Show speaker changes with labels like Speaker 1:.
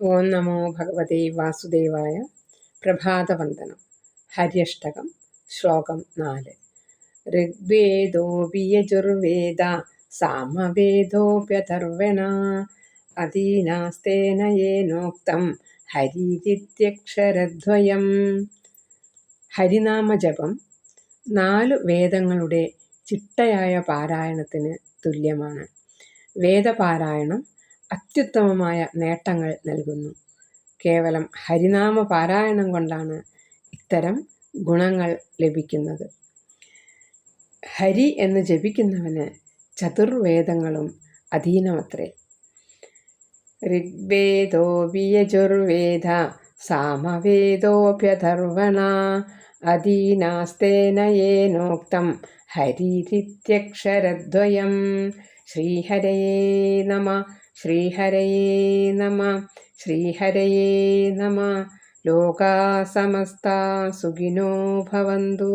Speaker 1: ഓം നമോ ഭഗവതേ വാസുദേവായ പ്രഭാതവന്ദനം. ഹര്യഷ്ടകം ശ്ലോകം നാല്. ഋഗ്വേദോ വിയജുർവേദ സാമവേദോപ്യഥർവണ അധീനാസ്തേന യേനോക്തം ഹരിതിത്യക്ഷരദ്വയം ഹരിനാമജപം നാലു വേദങ്ങളുടെ ചിട്ടയായ പാരായണത്തിന് തുല്യമാണ്. വേദപാരായണം അത്യുത്തമമായ നേട്ടങ്ങൾ നൽകുന്നു. കേവലം ഹരിനാമ പാരായണം കൊണ്ടാണ് ഇത്തരം ഗുണങ്ങൾ ലഭിക്കുന്നത്. ഹരി എന്ന് ജപിക്കുന്നവന് ചതുർവേദങ്ങളും അധീനമത്രേ. ഋഗ്വേദോ വിയജുർവേദ സാമവേദോപ്യധർവണ അധീനാസ്തേന യേനോക്തം ഹരിരിത്യക്ഷരദ്വയം. ശ്രീഹരയേ നമ ശ്രീഹരയേ നമ ശ്രീഹരയേ നമ. ലോകാ സമസ്ത സുഖിനോ ഭവന്തു.